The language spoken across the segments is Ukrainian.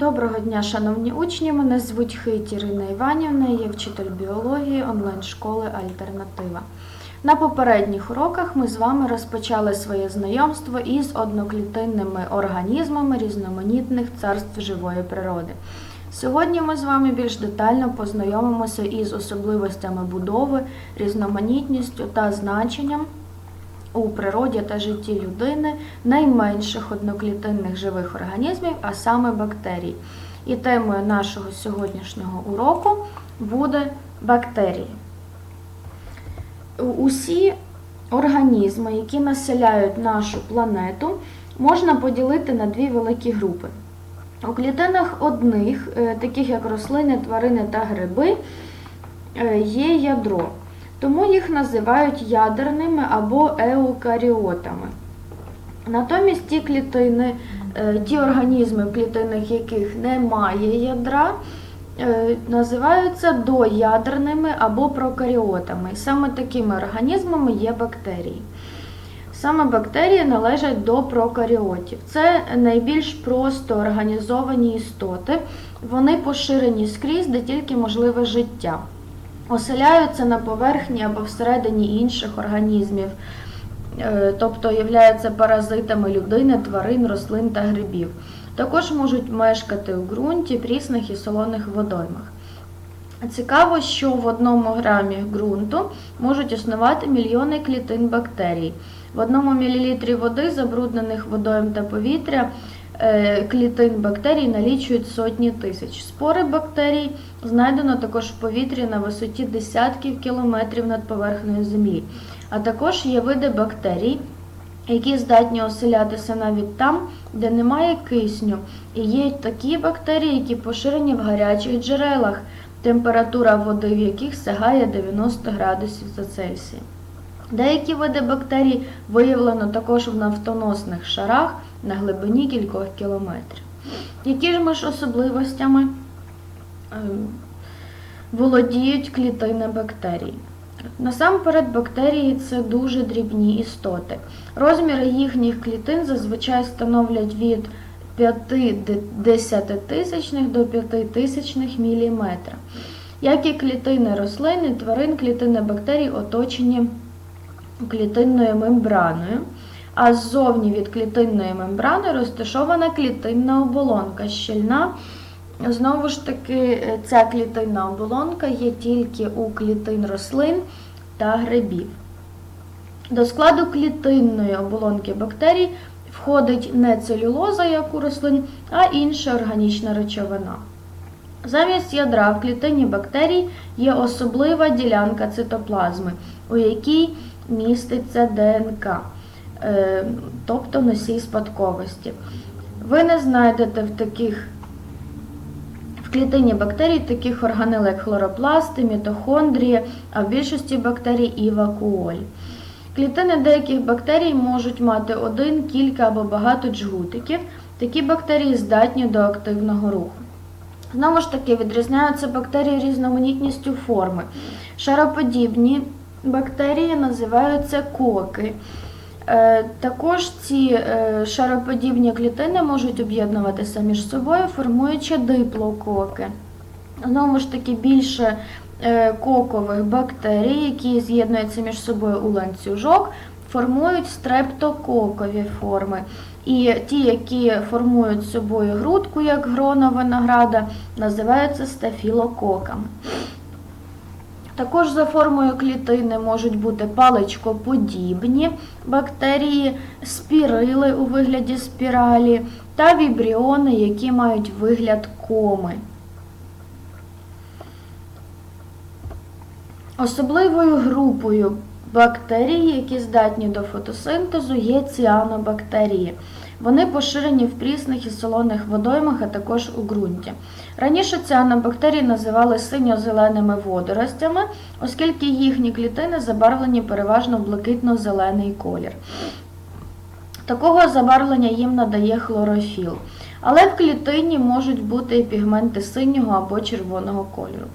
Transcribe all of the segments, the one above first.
Доброго дня, шановні учні. Мене звуть Хит Ірина Іванівна, я вчитель біології онлайн-школи Альтернатива. На попередніх уроках ми з вами розпочали своє знайомство із одноклітинними організмами різноманітних царств живої природи. Сьогодні ми з вами більш детально познайомимося із особливостями будови, різноманітністю та значенням у природі та житті людини найменших одноклітинних живих організмів, а саме бактерій. І темою нашого сьогоднішнього уроку буде бактерії. Усі організми, які населяють нашу планету, можна поділити на дві великі групи. У клітинах одних, е, таких як рослини, тварини та гриби, е, є ядро. Тому їх називають ядерними або еукаріотами. Натомість ті клітини, е, ті організми, в клітинах яких немає ядра, е, називаються доядерними або прокаріотами. Саме такими організмами є бактерії. Саме бактерії належать до прокаріотів. Це найбільш просто організовані істоти. Вони поширені скрізь, де тільки можливе життя. Оселяються на поверхні або всередині інших організмів, е, тобто являються паразитами людини, тварин, рослин та грибів. Також можуть мешкати у ґрунті, прісних і солоних водоймах. Цікаво, що в одному грамі ґрунту можуть існувати мільйони клітин бактерій. В одному мілілітрі води, забруднених водойм та повітря, клітин бактерій налічують сотні тисяч. Спори бактерій знайдено також в повітрі на висоті десятків кілометрів над поверхнею Землі. А також є види бактерій, які здатні оселятися навіть там, де немає кисню. І є такі бактерії, які поширені в гарячих джерелах, температура води в яких сягає 90 градусів за Цельсієм. Деякі види бактерій виявлено також в нафтоносних шарах на глибині кількох кілометрів. Які ж ми ж особливостями ем, володіють клітини бактерій? Насамперед, бактерії це дуже дрібні істоти. Розміри їхніх клітин зазвичай становлять від 5 тисячних до 5 тисячних міліметра. Як і клітини рослин і тварин, клітини бактерій оточені клітинною мембраною, а ззовні від клітинної мембрани розташована клітинна оболонка щільна. Знову ж таки, ця клітинна оболонка є тільки у клітин рослин та грибів. До складу клітинної оболонки бактерій входить не целюлоза, як у рослин, а інша органічна речовина. Замість ядра в клітині бактерій є особлива ділянка цитоплазми, у якій міститься ДНК, е, тобто носій спадковості. Ви не знайдете в таких в клітині бактерій таких органел, як хлоропласти, мітохондрії, а в більшості бактерій і вакуоль. Клітини деяких бактерій можуть мати один, кілька або багато джгутиків. Такі бактерії здатні до активного руху. Знову ж таки, відрізняються бактерії різноманітністю форми. Шароподібні бактерії називаються коки. Е, Також ці е, шароподібні клітини можуть об'єднуватися між собою, формуючи диплококи. Знову ж таки, більше е, кокових бактерій, які з'єднуються між собою у ланцюжок, формують стрептококові форми. І ті, які формують собою грудку, як грона винограда, називаються стафілококами. Також за формою клітини можуть бути паличкоподібні бактерії, спірили у вигляді спіралі та вібріони, які мають вигляд коми. Особливою групою бактерій, які здатні до фотосинтезу, є ціанобактерії. Вони поширені в прісних і солоних водоймах, а також у ґрунті. Раніше ціанобактерії називали синьо-зеленими водоростями, оскільки їхні клітини забарвлені переважно в блакитно-зелений колір. Такого забарвлення їм надає хлорофіл. Але в клітині можуть бути і пігменти синього або червоного кольору.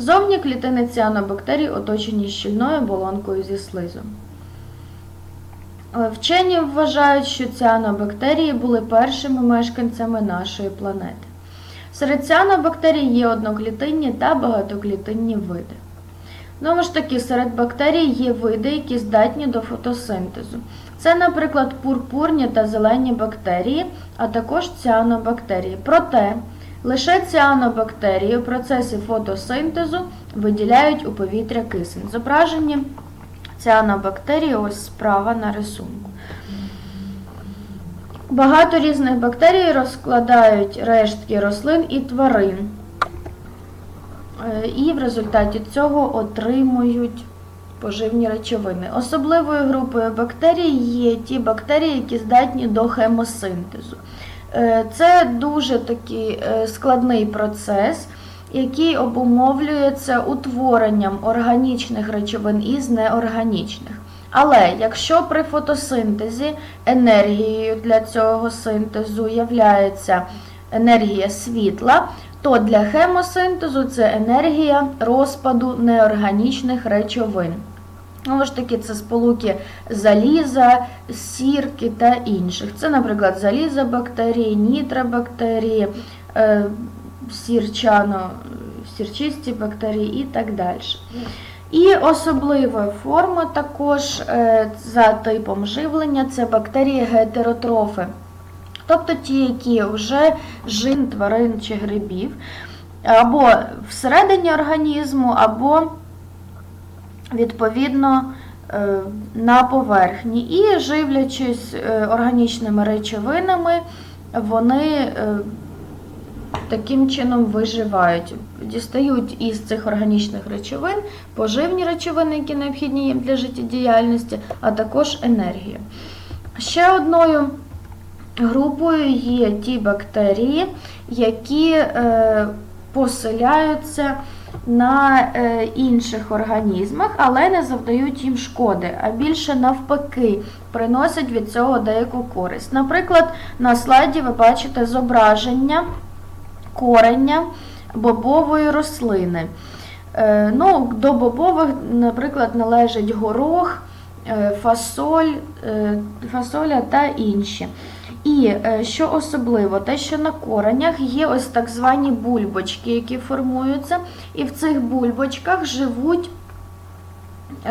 Зовні клітини ціанобактерій оточені щільною оболонкою зі слизом. Е, Вчені вважають, що ціанобактерії були першими мешканцями нашої планети. Серед ціанобактерій є одноклітинні та багатоклітинні види. Знову ж таки, серед бактерій є види, які здатні до фотосинтезу. Це, наприклад, пурпурні та зелені бактерії, а також ціанобактерії. Проте лише ціанобактерії у процесі фотосинтезу виділяють у повітря кисень. Зображені ціанобактерії ось справа на рисунку. Багато різних бактерій розкладають рештки рослин і тварин. Е, І в результаті цього отримують поживні речовини. Особливою групою бактерій є ті бактерії, які здатні до хемосинтезу. Е, Це дуже такий е, складний процес, який обумовлюється утворенням органічних речовин із неорганічних. Але якщо при фотосинтезі енергією для цього синтезу являється енергія світла, то для хемосинтезу це енергія розпаду неорганічних речовин. Знову таки, це сполуки заліза, сірки та інших. Це, наприклад, залізобактерії, нітробактерії, е, сірчано, сірчисті бактерії і так далі. І особлива форма також е, за типом живлення це бактерії гетеротрофи. Тобто ті, які вже жин тварин чи грибів, або всередині організму, або відповідно е, на поверхні. І живлячись е, органічними речовинами, вони е, таким чином виживають. Дістають із цих органічних речовин поживні речовини, які необхідні їм для життєдіяльності, а також енергію. Ще одною групою є ті бактерії, які поселяються на е, інших організмах, але не завдають їм шкоди, а більше навпаки приносять від цього деяку користь. Наприклад, на слайді ви бачите зображення кореня бобової рослини. Е, ну, До бобових, наприклад, належить горох, е, фасоль, фасоля та інші. І е, що особливо, те, що на коренях є ось так звані бульбочки, які формуються, і в цих бульбочках живуть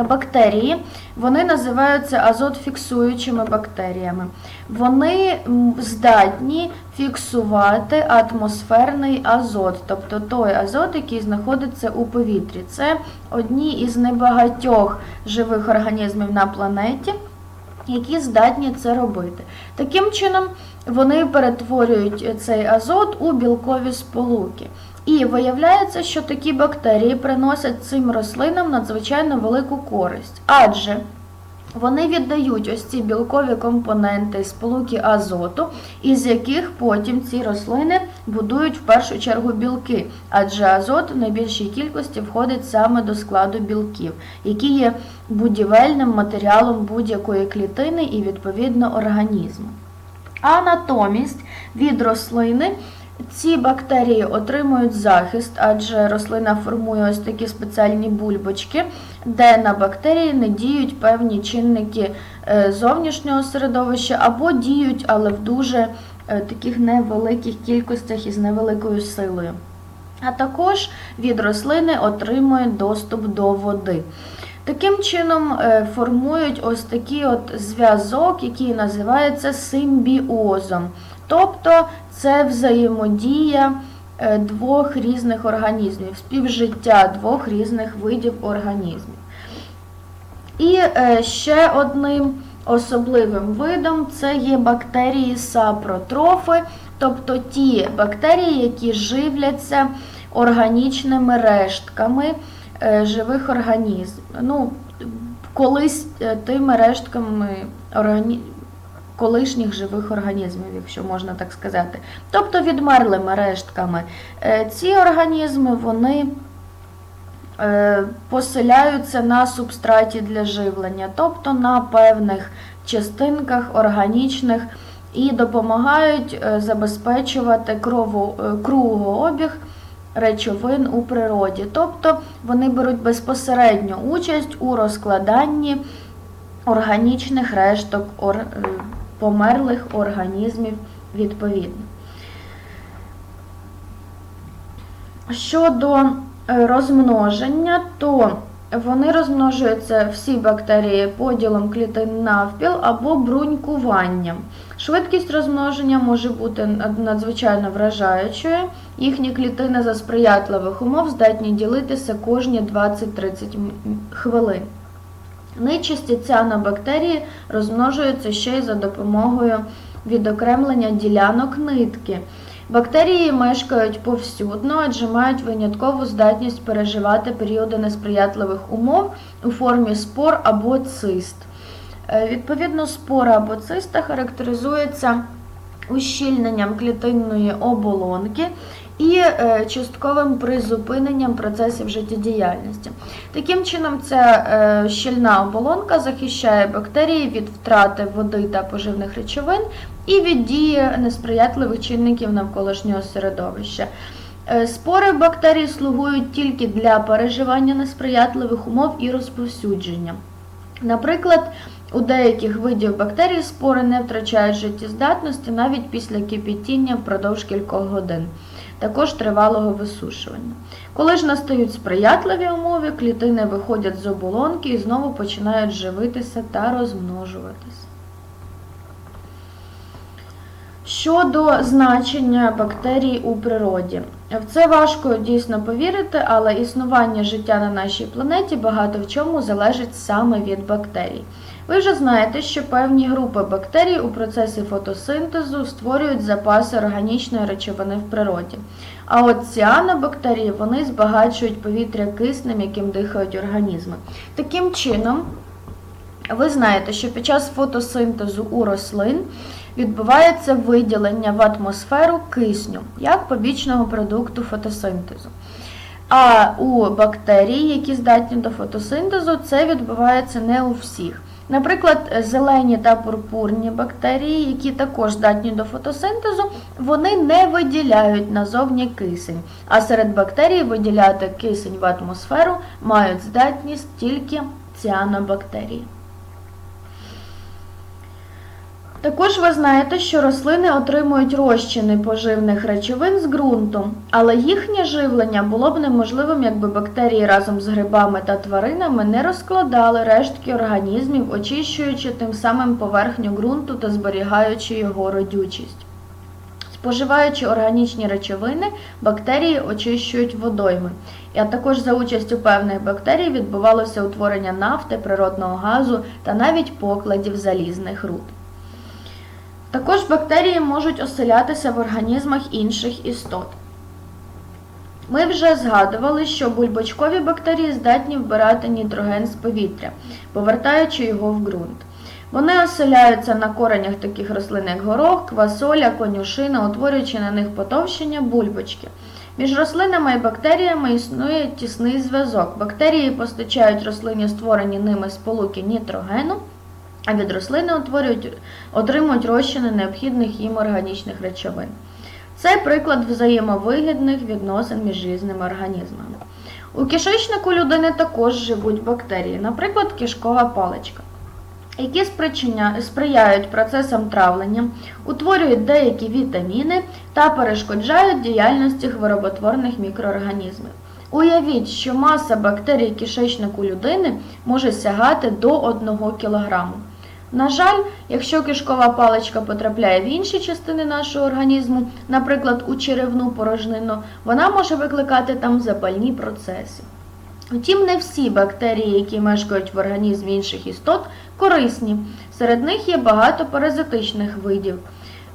бактерії, вони називаються азотфіксуючими бактеріями. Вони здатні фіксувати атмосферний азот, тобто той азот, який знаходиться у повітрі. Це одні із небагатьох живих організмів на планеті які здатні це робити. Таким чином, вони перетворюють цей азот у білкові сполуки. І виявляється, що такі бактерії приносять цим рослинам надзвичайно велику користь, адже вони віддають ось ці білкові компоненти, сполуки азоту, із яких потім ці рослини будують в першу чергу білки, адже азот в найбільшій кількості входить саме до складу білків, які є будівельним матеріалом будь-якої клітини і відповідно організму. А натомість від рослини ці бактерії отримують захист, адже рослина формує ось такі спеціальні бульбочки, де на бактерії не діють певні чинники е, зовнішнього середовища або діють, але в дуже е, таких невеликих кількостях і з невеликою силою. А також від рослини отримують доступ до води. Таким чином е, формують ось такий от зв'язок, який називається симбіозом. Тобто це взаємодія е, двох різних організмів, співжиття двох різних видів організмів. І е, ще одним особливим видом це є бактерії сапротрофи, тобто ті бактерії, які живляться органічними рештками е, живих організмів. Ну, колись тими рештками органі колишніх живих організмів, якщо можна так сказати. Тобто відмерлими рештками. Е, ці організми вони е, поселяються на субстраті для живлення, тобто на певних частинках органічних і допомагають е, забезпечувати кругообіг речовин у природі. Тобто вони беруть безпосередню участь у розкладанні органічних решток померлих організмів відповідно. Щодо е, розмноження, то вони розмножуються всі бактерії поділом клітин навпіл або брунькуванням. Швидкість розмноження може бути надзвичайно вражаючою. Їхні клітини за сприятливих умов здатні ділитися кожні 20-30 м- м- хвилин. Нечисті ціанобактерії розмножуються ще й за допомогою відокремлення ділянок нитки. Бактерії мешкають повсюдно, адже мають виняткову здатність переживати періоди несприятливих умов у формі спор або цист. Е, Відповідно, спора або циста характеризується ущільненням клітинної оболонки і е, частковим призупиненням процесів життєдіяльності. Таким чином, ця е, щільна оболонка захищає бактерії від втрати води та поживних речовин і від дії несприятливих чинників навколишнього середовища. Е, Спори бактерій слугують тільки для переживання несприятливих умов і розповсюдження. Наприклад, у деяких видів бактерій спори не втрачають життєздатності навіть після кипітіння впродовж кількох годин, також тривалого висушування. Коли ж настають сприятливі умови, клітини виходять з оболонки і знову починають живитися та розмножуватися. Щодо значення бактерій у природі, в це важко дійсно повірити, але існування життя на нашій планеті багато в чому залежить саме від бактерій. Ви вже знаєте, що певні групи бактерій у процесі фотосинтезу створюють запаси органічної речовини в природі. А от ціанобактерії вони збагачують повітря киснем, яким дихають організми. Таким чином, ви знаєте, що під час фотосинтезу у рослин відбувається виділення в атмосферу кисню як побічного продукту фотосинтезу. А у бактерій, які здатні до фотосинтезу, це відбувається не у всіх. Наприклад, зелені та пурпурні бактерії, які також здатні до фотосинтезу, вони не виділяють назовні кисень. А серед бактерій виділяти кисень в атмосферу мають здатність тільки ціанобактерії. Також ви знаєте, що рослини отримують розчини поживних речовин з ґрунту, але їхнє живлення було б неможливим, якби бактерії разом з грибами та тваринами не розкладали рештки організмів, очищуючи тим самим поверхню ґрунту та зберігаючи його родючість. Споживаючи органічні речовини, бактерії очищують водойми, а також за участю певних бактерій відбувалося утворення нафти, природного газу та навіть покладів залізних руд. Також бактерії можуть оселятися в організмах інших істот. Ми вже згадували, що бульбочкові бактерії здатні вбирати нітроген з повітря, повертаючи його в ґрунт. Вони оселяються на коренях таких рослин, як горох, квасоля, конюшина, утворюючи на них потовщення бульбочки. Між рослинами і бактеріями існує тісний зв'язок. Бактерії постачають рослині створені ними сполуки нітрогену, а від рослини утворюють, отримують розчини необхідних їм органічних речовин. Це приклад взаємовигідних відносин між різними організмами. У кишечнику людини також живуть бактерії, наприклад, кишкова паличка, які сприяють процесам травлення, утворюють деякі вітаміни та перешкоджають діяльності хвороботворних мікроорганізмів. Уявіть, що маса бактерій кишечнику людини може сягати до 1 кг. На жаль, якщо кишкова паличка потрапляє в інші частини нашого організму, наприклад, у черевну порожнину, вона може викликати там запальні процеси. Втім, не всі бактерії, які мешкають в організмі інших істот, корисні. Серед них є багато паразитичних видів.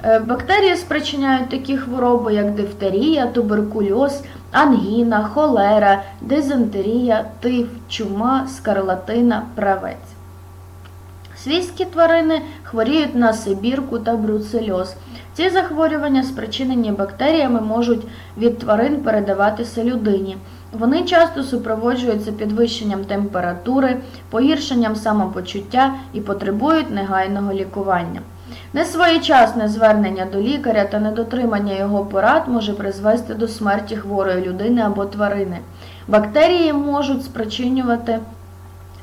Е, Бактерії спричиняють такі хвороби, як дифтерія, туберкульоз, ангіна, холера, дизентерія, тиф, чума, скарлатина, правець. Свійські тварини хворіють на сибірку та бруцельоз. Ці захворювання, спричинені бактеріями, можуть від тварин передаватися людині. Вони часто супроводжуються підвищенням температури, погіршенням самопочуття і потребують негайного лікування. Несвоєчасне звернення до лікаря та недотримання його порад може призвести до смерті хворої людини або тварини. Бактерії можуть спричинювати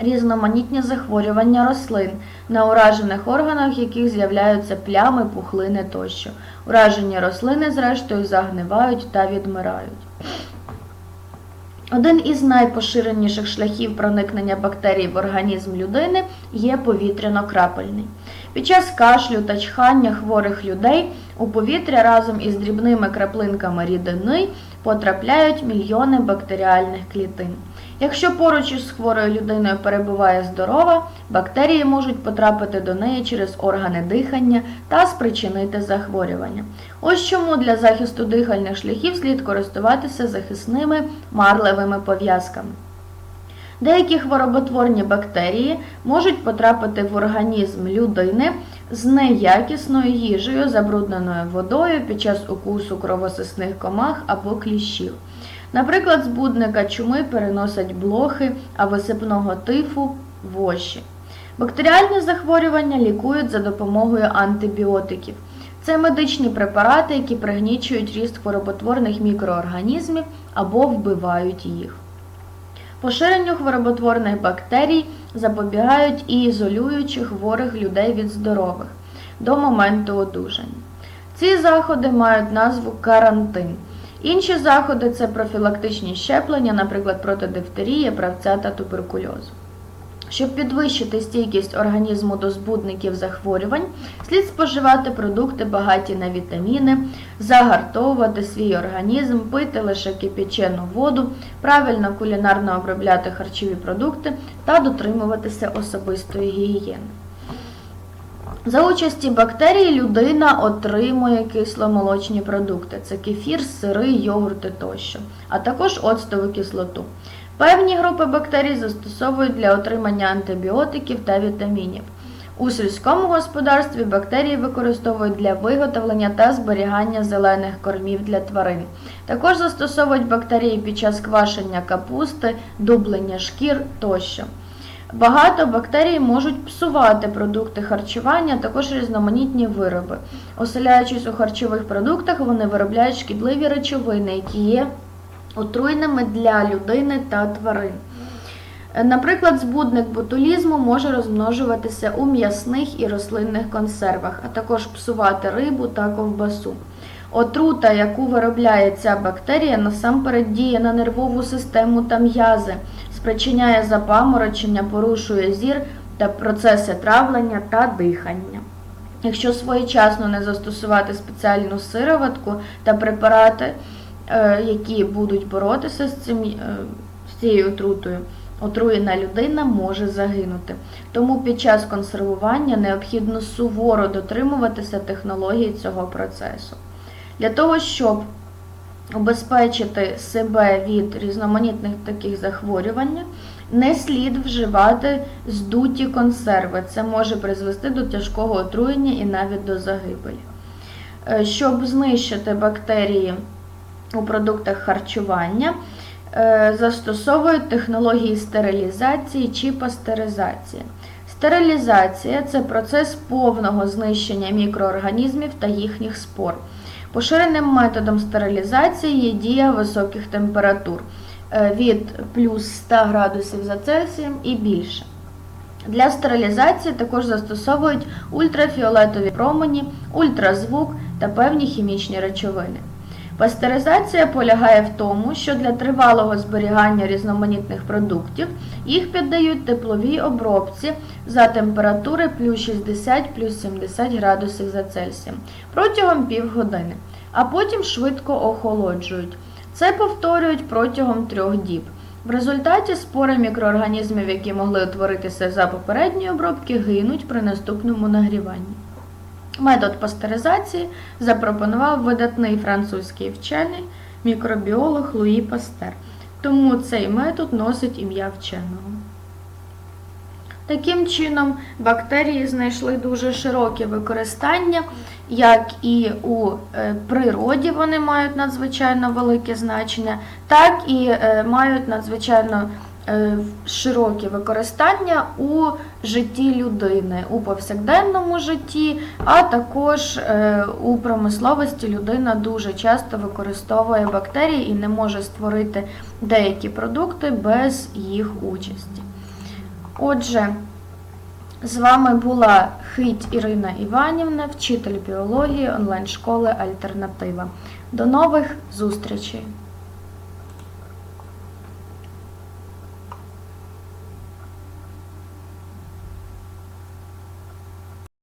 різноманітні захворювання рослин, на уражених органах яких з'являються плями, пухлини тощо. Уражені рослини, зрештою, загнивають та відмирають. Один із найпоширеніших шляхів проникнення бактерій в організм людини є повітряно-крапельний. Під час кашлю та чхання хворих людей у повітря разом із дрібними краплинками рідини потрапляють мільйони бактеріальних клітин. Якщо поруч із хворою людиною перебуває здорова, бактерії можуть потрапити до неї через органи дихання та спричинити захворювання. Ось чому для захисту дихальних шляхів слід користуватися захисними марлевими пов'язками. Деякі хвороботворні бактерії можуть потрапити в організм людини з неякісною їжею, забрудненою водою під час укусу кровосисних комах або кліщів. Наприклад, збудника чуми переносять блохи, а висипного тифу воші. Бактеріальні захворювання лікують за допомогою антибіотиків. Це медичні препарати, які пригнічують ріст хвороботворних мікроорганізмів або вбивають їх. Поширенню хвороботворних бактерій запобігають і ізолюючи хворих людей від здорових до моменту одужання. Ці заходи мають назву карантин. Інші заходи це профілактичні щеплення, наприклад, проти дифтерії, правця та туберкульозу. Щоб підвищити стійкість організму до збудників захворювань, слід споживати продукти багаті на вітаміни, загартовувати свій організм, пити лише кипячену воду, правильно кулінарно обробляти харчові продукти та дотримуватися особистої гігієни. За участі бактерій людина отримує кисломолочні продукти це кефір, сири, йогурти тощо, а також оцтову кислоту. Певні групи бактерій застосовують для отримання антибіотиків та вітамінів. У сільському господарстві бактерії використовують для виготовлення та зберігання зелених кормів для тварин. Також застосовують бактерії під час квашення капусти, дублення шкір тощо. Багато бактерій можуть псувати продукти харчування, також різноманітні вироби. Оселяючись у харчових продуктах, вони виробляють шкідливі речовини, які є отруйними для людини та тварин. Наприклад, збудник ботулізму може розмножуватися у м'ясних і рослинних консервах, а також псувати рибу та ковбасу. Отрута, яку виробляє ця бактерія, насамперед діє на нервову систему та м'язи, спричиняє запаморочення, порушує зір та процеси травлення та дихання. Якщо своєчасно не застосувати спеціальну сироватку та препарати, е, які будуть боротися з, цим, е, з цією отрутою, отруєна людина може загинути. Тому під час консервування необхідно суворо дотримуватися технології цього процесу. Для того, щоб убезпечити себе від різноманітних таких захворювань, не слід вживати здуті консерви. Це може призвести до тяжкого отруєння і навіть до загибелі. Е, Щоб знищити бактерії у продуктах харчування, е, застосовують технології стерилізації чи пастеризації. Стерилізація це процес повного знищення мікроорганізмів та їхніх спор. Поширеним методом стерилізації є дія високих температур е, від плюс 100 градусів за Цельсієм і більше. Для стерилізації також застосовують ультрафіолетові промені, ультразвук та певні хімічні речовини. Пастеризація полягає в тому, що для тривалого зберігання різноманітних продуктів їх піддають тепловій обробці за температури плюс 60 плюс 70 градусів за Цельсієм протягом півгодини, а потім швидко охолоджують. Це повторюють протягом трьох діб. В результаті спори мікроорганізмів, які могли утворитися за попередньої обробки, гинуть при наступному нагріванні. Метод пастеризації запропонував видатний французький вчений мікробіолог Луї Пастер. Тому цей метод носить ім'я вченого. Таким чином, бактерії знайшли дуже широке використання, як і у е, природі вони мають надзвичайно велике значення, так і е, мають надзвичайно широке використання у житті людини, у повсякденному житті, а також у промисловості людина дуже часто використовує бактерії і не може створити деякі продукти без їх участі. Отже, з вами була Хить Ірина Іванівна, вчитель біології онлайн-школи Альтернатива. До нових зустрічей!